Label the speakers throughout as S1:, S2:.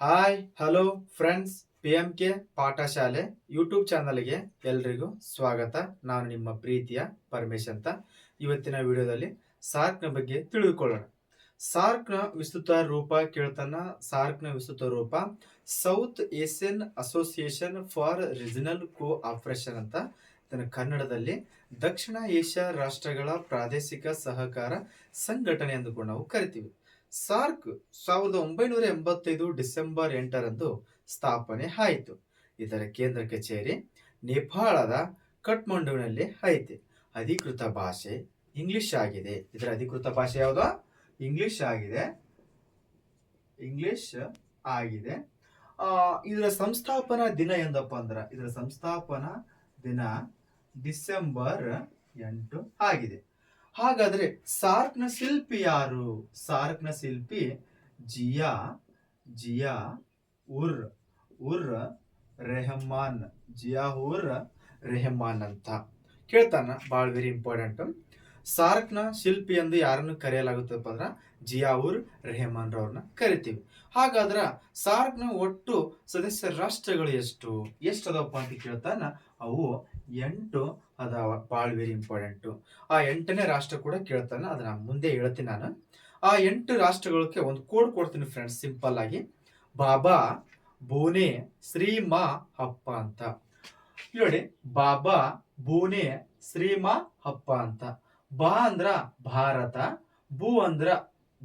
S1: Hi hello friends P M K ಪಾಠಶಾಲೆ YouTube ಚಾನಲ್ಗೆ ಎಲ್ರಿಗೂ ಸ್ವಾಗತ. ನಾನು ನಿಮ್ಮ ಪ್ರೀತಿಯ ಪರಮೇಶ್ ಅಂತ. ಇವತ್ತಿನ ವಿಡಿಯೋದಲ್ಲಿ ಸಾರ್ಕ್ನ ಬಗ್ಗೆ ತಿಳಿದುಕೊಳ್ಳೋಣ. ಸಾರ್ಕ್ನ ವಿಸ್ತೃತ ರೂಪ ಕೇಳ್ತಾನ. ಸಾರ್ಕ್ನ ವಿಸ್ತೃತ ರೂಪ South Asian Association for Regional cooperation ಅಂತ. ಇದನ್ನು ಕನ್ನಡದಲ್ಲಿ ದಕ್ಷಿಣ ಏಷ್ಯಾ ರಾಷ್ಟ್ರಗಳ ಪ್ರಾದೇಶಿಕ ಸಹಕಾರ ಸಂಘಟನೆ ಎಂದು ನಾವು ಕರಿತೀವಿ. ಸಾರ್ಕ್ ಸಾವಿರದ ಒಂಬೈನೂರ ಎಂಬತ್ತೈದು ಡಿಸೆಂಬರ್ ಎಂಟರಂದು ಸ್ಥಾಪನೆ ಆಯಿತು. ಇದರ ಕೇಂದ್ರ ಕಚೇರಿ ನೇಪಾಳದ ಕಠ್ಮಂಡುವಿನಲ್ಲಿ ಐತೆ. ಅಧಿಕೃತ ಭಾಷೆ ಇಂಗ್ಲಿಷ್ ಆಗಿದೆ. ಇದರ ಅಧಿಕೃತ ಭಾಷೆ ಯಾವುದು? ಇಂಗ್ಲಿಷ್ ಆಗಿದೆ. ಇಂಗ್ಲಿಷ್ ಆಗಿದೆ. ಇದರ ಸಂಸ್ಥಾಪನಾ ದಿನ ಎಂದಪ್ಪ ಅಂದ್ರೆ, ಇದರ ಸಂಸ್ಥಾಪನಾ ದಿನ ಡಿಸೆಂಬರ್ ಎಂಟು ಆಗಿದೆ. ಹಾಗಾದ್ರೆ ಸಾರ್ಕ್ನ ಶಿಲ್ಪಿ ಯಾರು? ಸಾರ್ಕ್ನ ಶಿಲ್ಪಿ ಜಿಯಾ ಜಿಯಾ ಉರ್ ಉರ್ ರೆಹಮಾನ್, ಜಿಯಾ ಉರ್ ರೆಹಮಾನ್ ಅಂತ. ಕೇಳ್ತಾನ ಭಾಳ ವೆರಿ ಇಂಪಾರ್ಟೆಂಟ್ ಸಾರ್ಕ್ನ ಶಿಲ್ಪಿ ಎಂದು ಯಾರನ್ನು ಕರೆಯಲಾಗುತ್ತಪ್ಪ ಅಂದ್ರ ಜಿಯಾವುರ್ ರೆಹಮಾನ್ ರವ್ರನ್ನ ಕರಿತೀವಿ. ಹಾಗಾದ್ರ ಸಾರ್ಕ್ನ ಒಟ್ಟು ಸದಸ್ಯ ರಾಷ್ಟ್ರಗಳು ಎಷ್ಟು? ಎಷ್ಟು ಅದಪ್ಪ ಅಂತ ಕೇಳ್ತಾನ, ಅವು ಎಂಟು ಅದಾವ, ಭಾಳ ವೆರಿ ಇಂಪಾರ್ಟೆಂಟು ಆ ಎಂಟನೇ ರಾಷ್ಟ್ರ ಕೂಡ ಕೇಳ್ತಾನ, ಅದನ್ನ ಮುಂದೆ ಹೇಳ್ತೀನಿ ನಾನು. ಆ ಎಂಟು ರಾಷ್ಟ್ರಗಳಿಗೆ ಒಂದು ಕೋಡ್ ಕೊಡ್ತೀನಿ ಫ್ರೆಂಡ್ಸ್ ಸಿಂಪಲ್ ಆಗಿ. ಬಾಬಾ ಬೂನೆ ಶ್ರೀಮ, ಅಪ್ಪ ಅಂತ. ನೋಡಿ, ಬಾಬಾ ಬೂನೆ ಶ್ರೀಮ, ಅಪ್ಪ ಅಂತ. ಬಾ ಅಂದ್ರ ಭಾರತ, ಭೂ ಅಂದ್ರ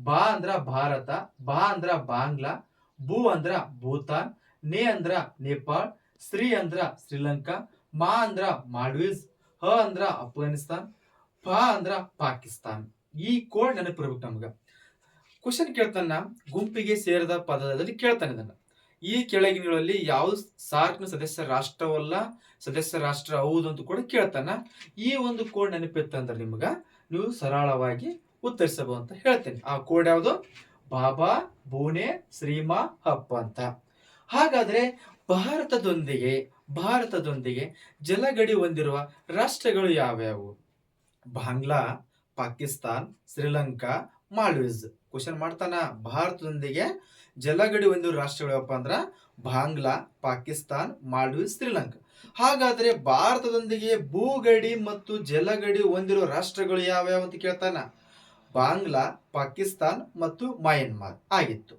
S1: ಬಾ ಅಂದ್ರ ಭಾರತ, ಬಾ ಅಂದ್ರ ಬಾಂಗ್ಲಾ, ಭೂ ಅಂದ್ರ ಭೂತಾನ್, ನೇ ಅಂದ್ರ ನೇಪಾಳ್ ಶ್ರೀ ಅಂದ್ರ ಶ್ರೀಲಂಕಾ, ಮಾ ಅಂದ್ರ ಮಾಲ್ಡೀವ್ಸ್ ಹ ಅಂದ್ರ ಅಫ್ಘಾನಿಸ್ತಾನ್ ಪ ಅಂದ್ರ ಪಾಕಿಸ್ತಾನ್. ಈ ಕೋಡ್ ನೆನಪಿರ್ಬೇಕು ನಮ್ಗ. ಕ್ವಶನ್ ಕೇಳ್ತಾನ, ಗುಂಪಿಗೆ ಸೇರಿದ ಪದದಲ್ಲಿ ಕೇಳ್ತಾನೆ ಇದನ್ನ. ಈ ಕೆಳಗಿನಗಳಲ್ಲಿ ಯಾವ ಸಾರ್ಕ್ನ ಸದಸ್ಯ ರಾಷ್ಟ್ರವಲ್ಲ, ಸದಸ್ಯ ರಾಷ್ಟ್ರ ಹೌದು ಅಂತ ಕೂಡ ಕೇಳ್ತಾನ. ಈ ಒಂದು ಕೋಡ್ ನೆನಪಿತ್ತಂದ್ರೆ ನಿಮ್ಗ ನೀವು ಸರಳವಾಗಿ ಉತ್ತರಿಸಬಹುದು ಅಂತ ಹೇಳ್ತೇನೆ. ಆ ಕೋಡ್ ಯಾವುದು? ಬಾಬಾ ಬೂನೆ ಶ್ರೀಮಾ ಹಪ್ಪ ಅಂತ. ಹಾಗಾದ್ರೆ ಭಾರತದೊಂದಿಗೆ ಭಾರತದೊಂದಿಗೆ ಜಲಗಡಿ ಹೊಂದಿರುವ ರಾಷ್ಟ್ರಗಳು ಯಾವ್ಯಾವು? ಬಾಂಗ್ಲಾ, ಪಾಕಿಸ್ತಾನ್, ಶ್ರೀಲಂಕಾ ಮಾಲ್ಡೀವ್ಸ್ ಕ್ವಶನ್ ಮಾಡ್ತಾನ, ಭಾರತದೊಂದಿಗೆ ಜಲಗಡಿ ಹೊಂದಿರುವ ರಾಷ್ಟ್ರಗಳು ಯಾವಪ್ಪ ಅಂದ್ರ? ಬಾಂಗ್ಲಾ, ಪಾಕಿಸ್ತಾನ್, ಮಾಲ್ಡೀವ್ಸ್, ಶ್ರೀಲಂಕಾ. ಹಾಗಾದ್ರೆ ಭಾರತದೊಂದಿಗೆ ಭೂಗಡಿ ಮತ್ತು ಜಲಗಡಿ ಹೊಂದಿರುವ ರಾಷ್ಟ್ರಗಳು ಯಾವ್ಯಾವ ಅಂತ ಕೇಳ್ತಾನ? ಬಾಂಗ್ಲಾ, ಪಾಕಿಸ್ತಾನ್ ಮತ್ತು ಮಯನ್ಮಾರ್ ಆಗಿತ್ತು.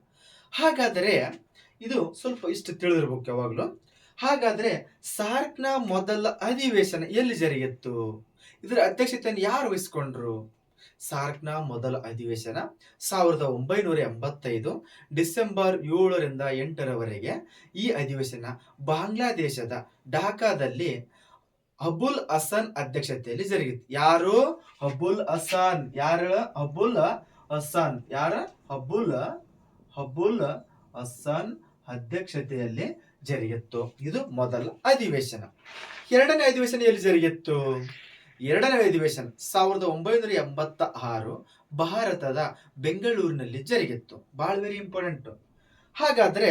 S1: ಹಾಗಾದರೆ ಇದು ಸ್ವಲ್ಪ ಇಷ್ಟು ತಿಳಿದಿರ್ಬೇಕು ಯಾವಾಗಲೂ. ಹಾಗಾದ್ರೆ ಸಾರ್ಕ್ನ ಮೊದಲ ಅಧಿವೇಶನ ಎಲ್ಲಿ ಜರುಗಿತ್ತು? ಇದರ ಅಧ್ಯಕ್ಷತೆಯನ್ನು ಯಾರು ವಹಿಸಿಕೊಂಡ್ರು? ಸಾರ್ಕ್ನ ಮೊದಲ ಅಧಿವೇಶನ ಸಾವಿರದ ಒಂಬೈನೂರ ಎಂಬತ್ತೈದು ಡಿಸೆಂಬರ್ ಏಳರಿಂದ ಎಂಟರವರೆಗೆ ಈ ಅಧಿವೇಶನ ಬಾಂಗ್ಲಾದೇಶದ ಢಾಕಾದಲ್ಲಿ ಅಬುಲ್ ಹಸನ್ ಅಧ್ಯಕ್ಷತೆಯಲ್ಲಿ ಜರುಗಿತು. ಯಾರು? ಅಬುಲ್ ಹಸನ್ ಯಾರು? ಅಬುಲ್ ಹಸನ್ ಯಾರ? ಅಬುಲ್ ಅಬುಲ್ ಹಸನ್ ಅಧ್ಯಕ್ಷತೆಯಲ್ಲಿ ಜರುಗಿತ್ತು. ಇದು ಮೊದಲ ಅಧಿವೇಶನ. ಎರಡನೇ ಅಧಿವೇಶನ ಎಲ್ಲಿ ಜರುಗಿತ್ತು? ಎರಡನೇ ಅಧಿವೇಶನ ಸಾವಿರದ ಒಂಬೈನೂರ ಎಂಬತ್ತ ಆರು ಭಾರತದ ಬೆಂಗಳೂರಿನಲ್ಲಿ ಜರುಗಿತ್ತು. ಬಹಳ ವೆರಿ ಇಂಪಾರ್ಟೆಂಟ್ ಹಾಗಾದ್ರೆ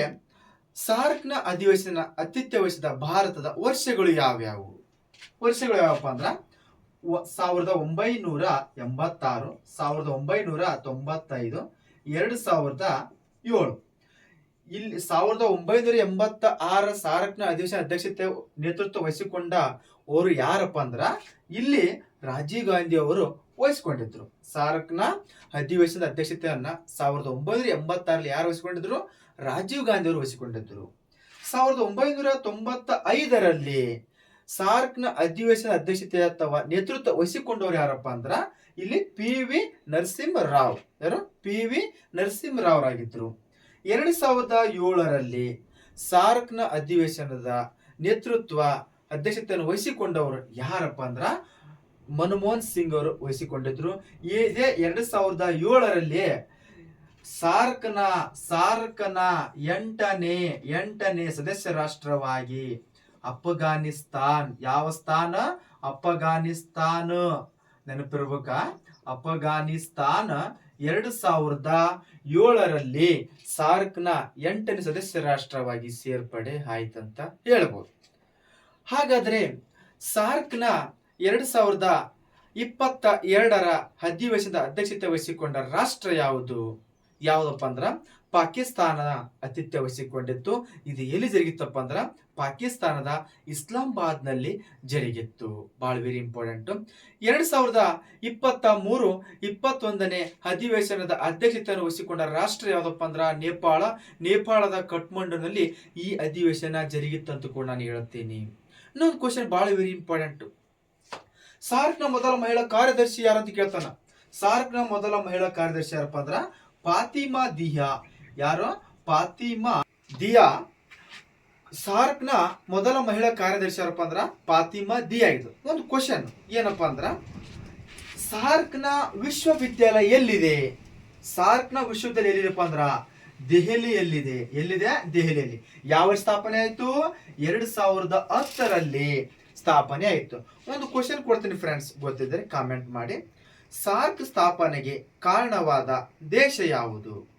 S1: ಸಾರ್ಕ್ನ ಅಧಿವೇಶನ ಅತಿಥ್ಯ ವಹಿಸಿದ ಭಾರತದ ವರ್ಷಗಳು ಯಾವ್ಯಾವು? ವರ್ಷಗಳು ಯಾವಪ್ಪ ಅಂದ್ರ ಸಾವಿರದ ಒಂಬೈನೂರ ಎಂಬತ್ತಾರು, ಸಾವಿರದ ಒಂಬೈನೂರ ತೊಂಬತ್ತೈದು, ಎರಡು ಸಾವಿರದ ಏಳು. ಇಲ್ಲಿ ಸಾವಿರದ ಒಂಬೈನೂರ ಎಂಬತ್ತ ಆರ ಸಾರಕ್ನ ಅಧಿವೇಶನ ಅಧ್ಯಕ್ಷತೆ ನೇತೃತ್ವ ವಹಿಸಿಕೊಂಡ ಅವರು ಯಾರಪ್ಪ ಅಂದ್ರ ಇಲ್ಲಿ ರಾಜೀವ್ ಗಾಂಧಿ ಅವರು ವಹಿಸ್ಕೊಂಡಿದ್ರು. ಸಾರ್ಕ್ನ ಅಧಿವೇಶನದ ಅಧ್ಯಕ್ಷತೆಯನ್ನ ಸಾವಿರದ ಒಂಬೈನೂರ ಎಂಬತ್ತಾರಲ್ಲಿ ಯಾರು ವಹಿಸಿಕೊಂಡಿದ್ರು? ರಾಜೀವ್ ಗಾಂಧಿ ಅವರು ವಹಿಸಿಕೊಂಡಿದ್ರು. ಸಾವಿರದ ಒಂಬೈನೂರ ತೊಂಬತ್ತ ಐದರಲ್ಲಿ ಸಾರ್ಕ್ನ ಅಧಿವೇಶನ ಅಧ್ಯಕ್ಷತೆ ಅಥವಾ ನೇತೃತ್ವ ವಹಿಸಿಕೊಂಡವರು ಯಾರಪ್ಪ ಅಂದ್ರ ಇಲ್ಲಿ ಪಿ ವಿ ನರಸಿಂಹ ರಾವ್ ಯಾರು? ಪಿ ವಿ ನರಸಿಂಹ ರಾವ್ ಆಗಿದ್ರು ಎರಡು ಸಾವಿರದ ಏಳರಲ್ಲಿ ಸಾರ್ಕ್ನ ಅಧಿವೇಶನದ ನೇತೃತ್ವ ಅಧ್ಯಕ್ಷತೆಯನ್ನು ವಹಿಸಿಕೊಂಡವರು ಯಾರಪ್ಪ ಅಂದ್ರ ಮನಮೋಹನ್ ಸಿಂಗ್ ಅವರು ವಹಿಸಿಕೊಂಡಿದ್ರು. ಇದೇ ಎರಡು ಸಾವಿರದ ಏಳರಲ್ಲಿ ಸಾರ್ಕ್ನ ಸಾರ್ಕ್ನ ಎಂಟನೇ ಎಂಟನೇ ಸದಸ್ಯ ರಾಷ್ಟ್ರವಾಗಿ ಅಫ್ಘಾನಿಸ್ತಾನ್, ಯಾವ ಸ್ಥಾನ? ಅಫ್ಘಾನಿಸ್ತಾನ. ನೆನಪಿರ್ಬೇಕ. ಅಫ್ಘಾನಿಸ್ತಾನ ಎರಡು ಸಾವಿರದ ಏಳರಲ್ಲಿ ಸಾರ್ಕ್ನ ಎಂಟನೇ ಸದಸ್ಯ ರಾಷ್ಟ್ರವಾಗಿ ಸೇರ್ಪಡೆ ಆಯ್ತಂತ ಹೇಳ್ಬೋದು. ಹಾಗಾದ್ರೆ ಸಾರ್ಕ್ನ ಎರಡು ಸಾವಿರದ ಇಪ್ಪತ್ತ ಎರಡರ ಅಧಿವೇಶನದ ಅಧ್ಯಕ್ಷತೆ ವಹಿಸಿಕೊಂಡ ರಾಷ್ಟ್ರ ಯಾವುದು? ಯಾವುದಪ್ಪ ಅಂದ್ರೆ ಪಾಕಿಸ್ತಾನದ ಆತಿಥ್ಯ ವಹಿಸಿಕೊಂಡಿತ್ತು. ಇದು ಎಲ್ಲಿ ಜರುಗಿತ್ತಪ್ಪ ಅಂದ್ರೆ ಪಾಕಿಸ್ತಾನದ ಇಸ್ಲಾಮಾಬಾದ್ನಲ್ಲಿ ಜರುಗಿತ್ತು. ಬಹಳ ವೆರಿ ಇಂಪಾರ್ಟೆಂಟ್ ಎರಡು ಸಾವಿರದ ಇಪ್ಪತ್ತ ಮೂರು, ಇಪ್ಪತ್ತೊಂದನೇ ಅಧಿವೇಶನದ ಅಧ್ಯಕ್ಷತೆಯನ್ನು ವಹಿಸಿಕೊಂಡ ರಾಷ್ಟ್ರ ಯಾವುದಪ್ಪ ಅಂದ್ರೆ ನೇಪಾಳ. ನೇಪಾಳದ ಕಠ್ಮಂಡುನಲ್ಲಿ ಈ ಅಧಿವೇಶನ ಜರುಗಿತ್ತಂತ ಕೂಡ ನಾನು ಹೇಳ್ತೀನಿ ಇನ್ನೊಂದು ಕ್ವಶನ್ ಬಹಳ ವೆರಿ ಇಂಪಾರ್ಟೆಂಟ್ ಸಾರ್ಕ್ನ ಮೊದಲ ಮಹಿಳಾ ಕಾರ್ಯದರ್ಶಿ ಯಾರಂತ ಕೇಳ್ತಾನ? ಸಾರ್ಕ್ನ ಮೊದಲ ಮಹಿಳಾ ಕಾರ್ಯದರ್ಶಿ ಯಾರಪ್ಪ ಅಂದ್ರ ಫಾತಿಮಾ ದಿಯಾ. ಯಾರು? ಫಾತಿಮಾ ದಿಯಾ. ಸಾರ್ಕ್ನ ಮೊದಲ ಮಹಿಳಾ ಕಾರ್ಯದರ್ಶಿ ಯಾರಪ್ಪ ಅಂದ್ರ ಫಾತಿಮಾ ದಿಯಾ ಇದು. ಒಂದು ಕ್ವಶನ್ ಏನಪ್ಪಾ ಅಂದ್ರ ಸಾರ್ಕ್ನ ವಿಶ್ವವಿದ್ಯಾಲಯ ಎಲ್ಲಿದೆ? ಸಾರ್ಕ್ನ ವಿಶ್ವವಿದ್ಯಾಲಯ ಎಲ್ಲಿದೆಪ್ಪ ಅಂದ್ರ ದೆಹಲಿಯಲ್ಲಿದೆ. ಎಲ್ಲಿದೆ? ದೆಹಲಿಯಲ್ಲಿ. ಯಾವ ಸ್ಥಾಪನೆ ಆಯ್ತು? ಎರಡು ಸಾವಿರದ ಹತ್ತರಲ್ಲಿ ಸ್ಥಾಪನೆ ಆಯ್ತು. ಒಂದು ಕ್ವಶನ್ ಕೊಡ್ತೀನಿ ಫ್ರೆಂಡ್ಸ್ ಗೊತ್ತಿದ್ದರೆ ಕಾಮೆಂಟ್ ಮಾಡಿ. ಸಾರ್ಕ್ ಸ್ಥಾಪನೆಗೆ ಕಾರಣವಾದ ದೇಶ ಯಾವುದು?